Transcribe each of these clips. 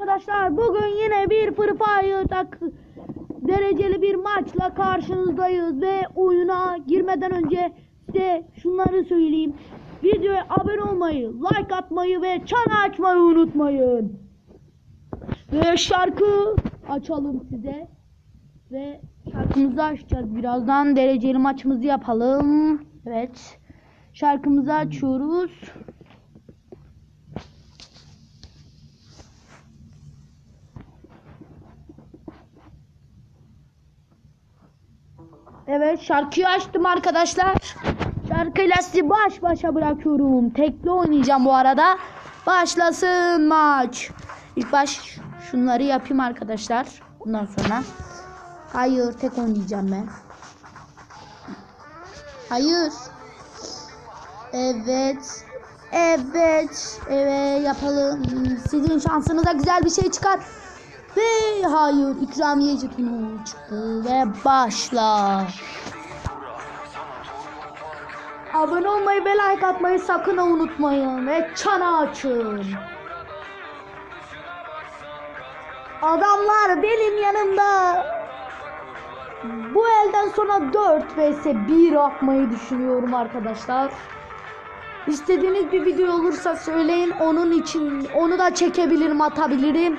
Arkadaşlar bugün yine bir Free Fire tak dereceli bir maçla karşınızdayız ve oyuna girmeden önce size şunları söyleyeyim. Videoya abone olmayı, like atmayı ve çan açmayı unutmayın. Ve şarkı açalım size. Ve şarkımızı açacağız. Birazdan dereceli maçımızı yapalım. Evet. Şarkımızı açıyoruz. Evet şarkıyı açtım arkadaşlar. Şarkıyla sizi baş başa bırakıyorum. Tekli oynayacağım bu arada. Başlasın maç. İlk baş şunları yapayım arkadaşlar. Bundan sonra. Hayır tek oynayacağım ben. Hayır. Evet. Evet. Evet yapalım. Sizin şansınıza güzel bir şey çıkar. Ve hayır ikramiye jetonu çıktı ve başla. Abone olmayı ve like atmayı sakın unutmayın ve çana açın. Adamlar benim yanımda. Bu elden sonra 4 vs 1 atmayı düşünüyorum arkadaşlar. İstediğiniz bir video olursa söyleyin. Onun için onu da çekebilirim, atabilirim.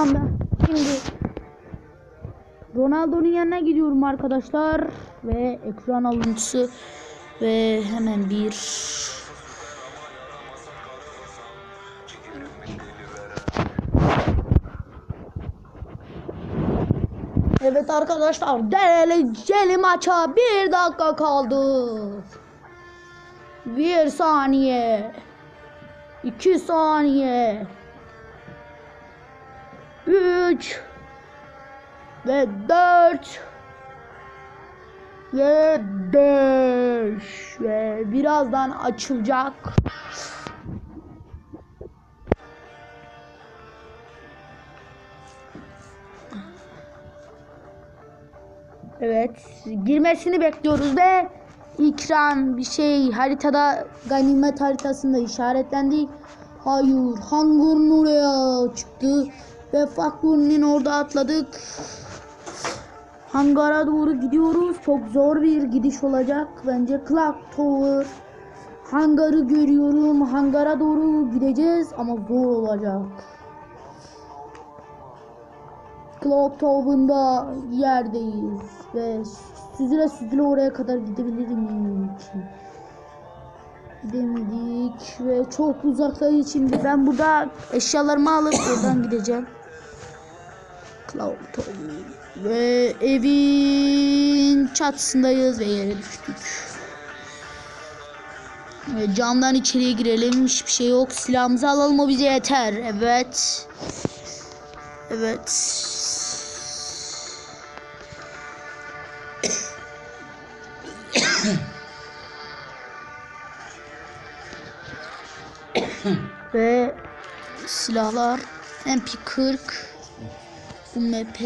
Anda şimdi Ronaldo'nun yanına gidiyorum arkadaşlar ve ekran alıntısı ve hemen bir Evet arkadaşlar dereceli maça bir dakika kaldı. Bir saniye. iki saniye. 3 ve 4 ve 5 ve birazdan açılacak. Evet, girmesini bekliyoruz ve ikram bir şey haritada ganimet haritasında işaretlendi. Hayır, Hangur'un oraya çıktı ve Fakbur'un orada atladık. Hangara doğru gidiyoruz. Çok zor bir gidiş olacak. Bence Clock Tower. Hangarı görüyorum. Hangara doğru gideceğiz ama zor olacak. Clock Tower'ında yerdeyiz ve süzüle süzüle oraya kadar gidebilirim ki. Gidemedik ve çok uzaktayız şimdi. Ben burada eşyalarımı alıp oradan gideceğim. Cloud. Ve evin çatısındayız ve yere düştük. Ve camdan içeriye girelim. Hiçbir şey yok. Silahımızı alalım o bize yeter. Evet. Evet. Ve silahlar MP40 UMP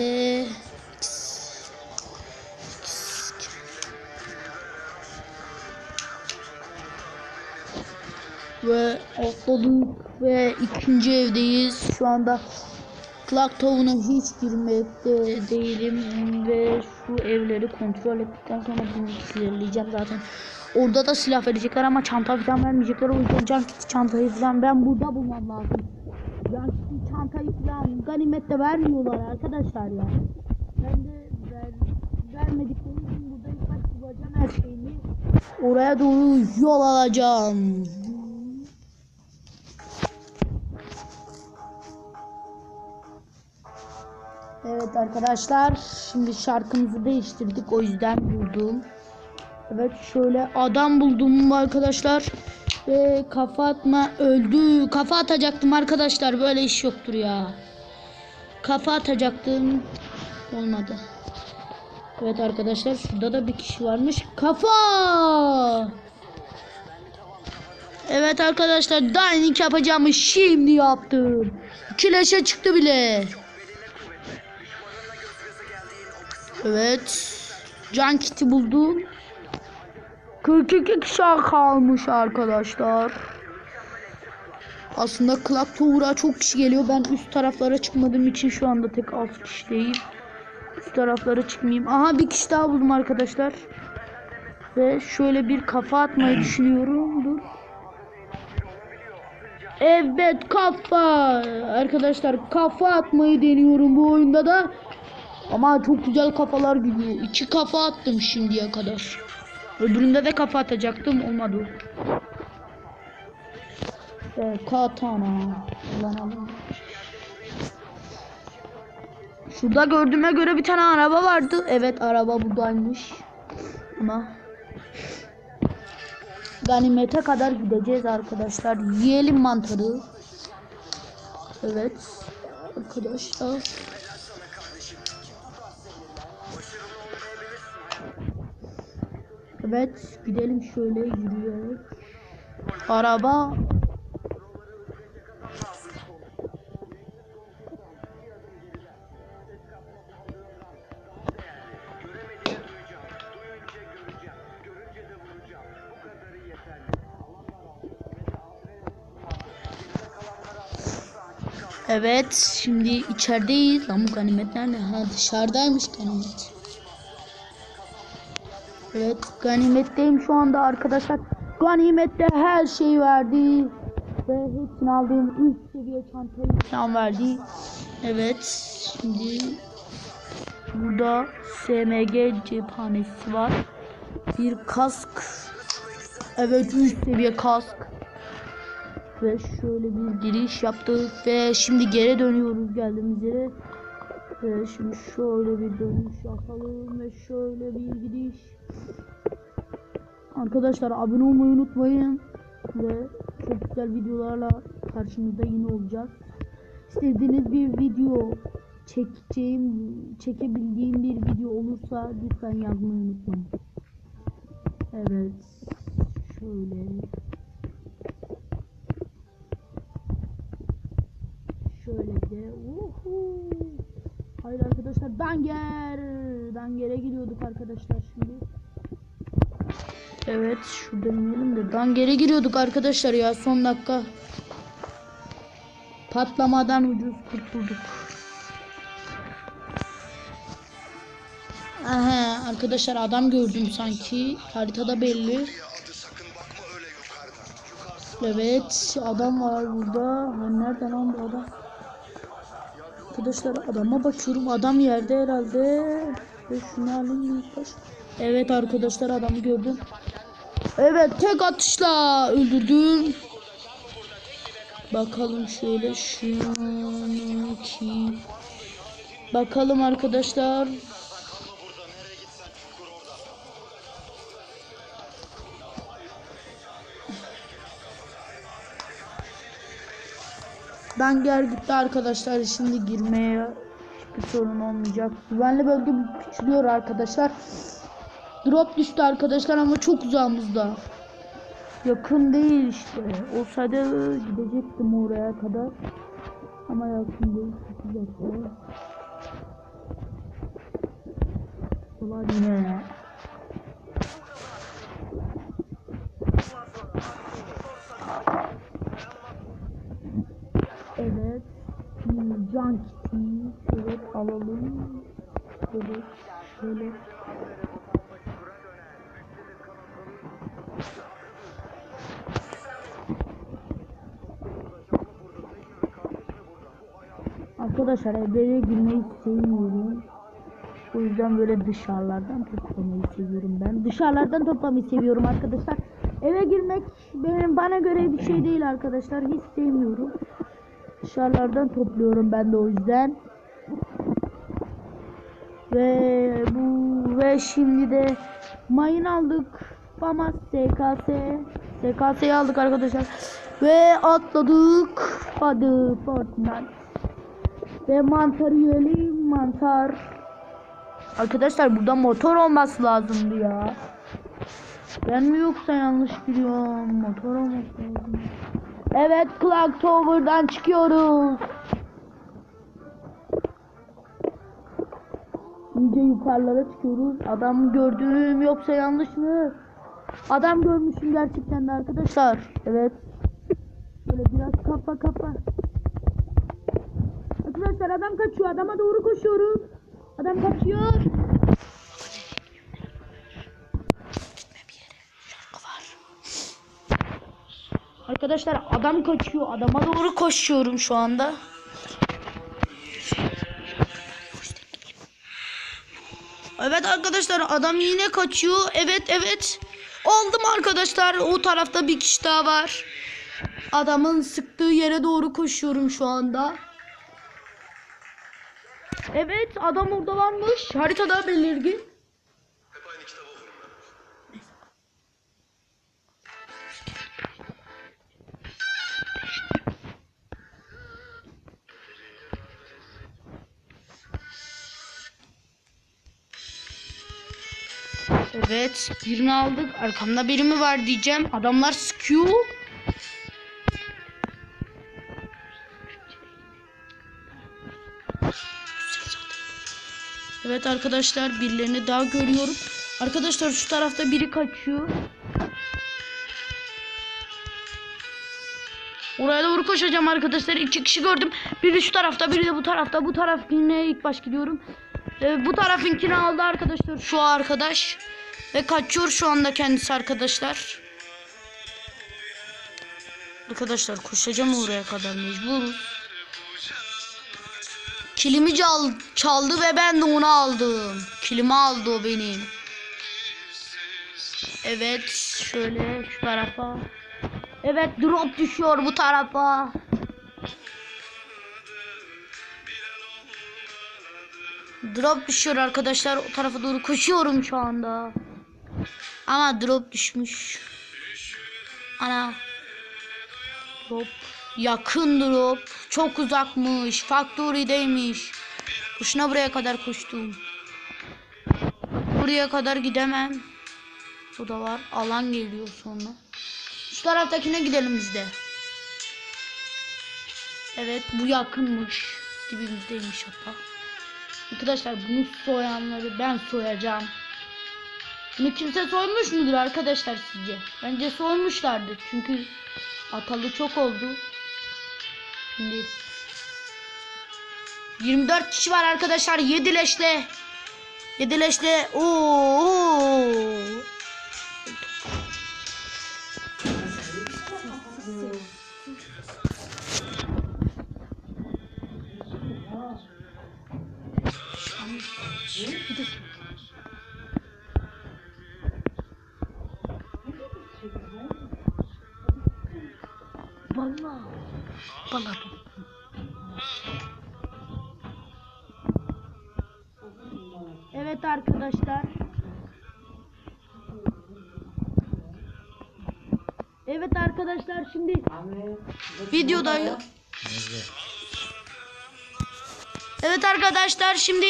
ve atladık ve ikinci evdeyiz. Şu anda Clock Tower'a hiç girmekte değilim ve şu evleri kontrol ettikten sonra bunu ilerleyeceğim zaten. Orada da silah verecekler ama çanta falan vermeyecekler. O yüzden can çantayı falan ben burada bulmam lazım. Kiti çantayı falan ganimette vermiyorlar arkadaşlar ya. Ben de ver, vermedikleri için burada ilk bulacağım her şeyini. Oraya doğru yol alacağım. Evet arkadaşlar şimdi şarkımızı değiştirdik o yüzden buldum. Evet şöyle adam buldum arkadaşlar. Ve kafa atma öldü. Kafa atacaktım arkadaşlar böyle iş yoktur ya. Kafa atacaktım. Olmadı. Evet arkadaşlar şurada da bir kişi varmış. Kafa! Evet arkadaşlar dining yapacağımı şimdi yaptım. Kileşe çıktı bile. Evet. Can kiti buldum. 42 kişi kalmış arkadaşlar. Aslında Clock Tower'a çok kişi geliyor. Ben üst taraflara çıkmadığım için şu anda tek 6 kişideyim. Üst taraflara çıkmayayım. Aha bir kişi daha buldum arkadaşlar. Ve şöyle bir kafa atmayı düşünüyorum. Dur. Evet kafa. Arkadaşlar kafa atmayı deniyorum bu oyunda da. Ama çok güzel kafalar gidiyor. İki kafa attım şimdiye kadar. Öbüründe de kafa atacaktım olmadı. Evet, katana. Kullanalım. Şurada gördüğüme göre bir tane araba vardı. Evet araba buradaymış. Ama ganimete kadar gideceğiz arkadaşlar. Yiyelim mantarı. Evet. Arkadaşlar. Evet gidelim şöyle yürüyerek. Araba Evet şimdi içerideyiz. Lan bu ganimet nerede? Ha dışarıdaymış ganimet. Evet ganimetteyim şu anda arkadaşlar. Ganimette her şey verdi. Ve hepsini aldığım üst seviye çantayı falan verdi. Evet şimdi burada SMG cephanesi var. Bir kask. Evet üst seviye kask. Ve şöyle bir giriş yaptık ve şimdi geri dönüyoruz geldiğimiz yere. Ve şimdi şöyle bir dönüş yapalım ve şöyle bir gidiş. Arkadaşlar abone olmayı unutmayın. Ve çok güzel videolarla karşınızda yine olacağız. İstediğiniz bir video çekeceğim, çekebildiğim bir video olursa lütfen yazmayı unutmayın. Evet. Şöyle de. Uhu. Hayır arkadaşlar Danger. Danger'e giriyorduk arkadaşlar şimdi. Evet şuradan inelim de Danger'e giriyorduk arkadaşlar ya son dakika. Patlamadan ucuz kurtulduk. Aha arkadaşlar adam gördüm sanki. Haritada belli. Evet adam var burada. Nereden lan bu adam? Arkadaşlar adama bakıyorum. Adam yerde herhalde. Şunu alayım. Evet arkadaşlar adamı gördüm. Evet tek atışla öldürdüm. Bakalım şöyle şunu ki. Bakalım arkadaşlar. Danger gitti arkadaşlar. Şimdi girmeye hiçbir sorun olmayacak. Güvenli bölge küçülüyor arkadaşlar. Drop düştü arkadaşlar ama çok uzağımızda. Yakın değil işte. Olsaydı gidecektim oraya kadar. Ama yakın değil. Çok uzakta. Ulan yine. Evet. Hmm, Can kiti. Evet alalım. Evet. Şöyle. Arkadaşlar evlere girmeyi sevmiyorum. O yüzden böyle dışarılardan toplamayı seviyorum ben. Dışarılardan toplamayı seviyorum arkadaşlar. Eve girmek benim bana göre bir şey değil arkadaşlar. Hiç sevmiyorum. Dışarılardan topluyorum ben de o yüzden. Ve bu ve şimdi de mayın aldık. Famas SKS. SKS'yi aldık arkadaşlar. Ve atladık. Hadi Fortnite. Ve mantar yiyelim. Mantar. Arkadaşlar burada motor olması lazımdı ya. Ben mi yoksa yanlış biliyorum? Motor olması lazım. Evet Clock Tower'dan çıkıyoruz. İyice yukarılara çıkıyoruz. Adam gördüğüm yoksa yanlış mı? Adam görmüşüm gerçekten de arkadaşlar. Evet. Böyle biraz kafa kafa. Arkadaşlar adam kaçıyor. Adama doğru koşuyoruz. Adam kaçıyor. Arkadaşlar adam kaçıyor. Adama doğru koşuyorum şu anda. Evet arkadaşlar adam yine kaçıyor. Evet evet. Aldım arkadaşlar. O tarafta bir kişi daha var. Adamın sıktığı yere doğru koşuyorum şu anda. Evet adam orada varmış. Haritada belirgin. Evet birini aldık. Arkamda biri mi var diyeceğim. Adamlar sıkıyor. Evet arkadaşlar birilerini daha görüyorum. Arkadaşlar şu tarafta biri kaçıyor. Oraya doğru koşacağım arkadaşlar. İki kişi gördüm. Biri şu tarafta, biri de bu tarafta. Bu taraf yine ilk baş gidiyorum. Ee, bu tarafınkini aldı arkadaşlar. Şu arkadaş. Ve kaçıyor şu anda kendisi arkadaşlar. Arkadaşlar koşacağım oraya kadar mecburuz. Kilimi çal çaldı ve ben de onu aldım. Kilimi aldı o benim. Evet şöyle şu tarafa. Evet drop düşüyor bu tarafa. Drop düşüyor arkadaşlar. O tarafa doğru koşuyorum şu anda. Ama drop düşmüş. Ana. Drop. Yakın drop. Çok uzakmış. Factory'deymiş. Kuşuna buraya kadar koştum. Buraya kadar gidemem. Bu da var. Alan geliyor sonra. Şu taraftakine gidelim biz de. Evet bu yakınmış. Dibimizdeymiş hatta. Arkadaşlar bunu soyanları ben soyacağım. Bunu kimse soymuş mudur arkadaşlar sizce? Bence soymuşlardır. Çünkü atalı çok oldu. Şimdi 24 kişi var arkadaşlar. 7 leşle. 7 leşle. Oo. Vallahi. Evet arkadaşlar. Evet arkadaşlar şimdi videodayım. Evet arkadaşlar şimdi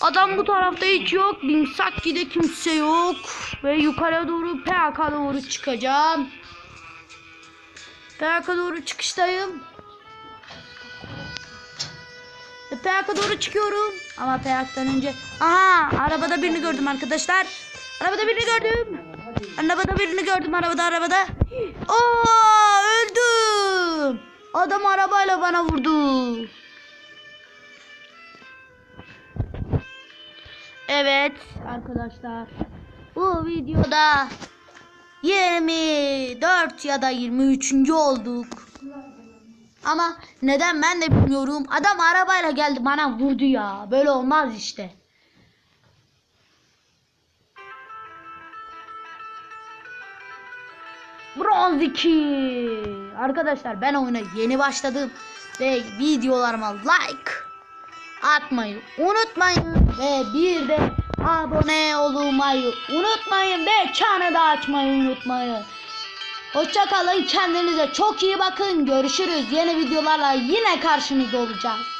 adam bu tarafta hiç yok. Bimsakki'de kimse yok. Ve yukarı doğru PAK doğru çıkacağım. PAK'a doğru çıkıştayım. Ve PAK'a doğru çıkıyorum. Ama PAK'tan önce... Aha arabada birini gördüm arkadaşlar. Arabada birini gördüm. Arabada birini gördüm arabada arabada. Aa öldüm. Adam arabayla bana vurdu. Evet arkadaşlar. Bu videoda 24 ya da 23. olduk. Ama neden ben de bilmiyorum. Adam arabayla geldi bana vurdu ya. Böyle olmaz işte. Bronz 2. Arkadaşlar ben oyuna yeni başladım. Ve videolarıma like atmayı unutmayın. Ve bir de abone olmayı unutmayın. Ve çanı da açmayı unutmayın. Hoşçakalın. Kendinize çok iyi bakın. Görüşürüz. Yeni videolarla yine karşınızda olacağız.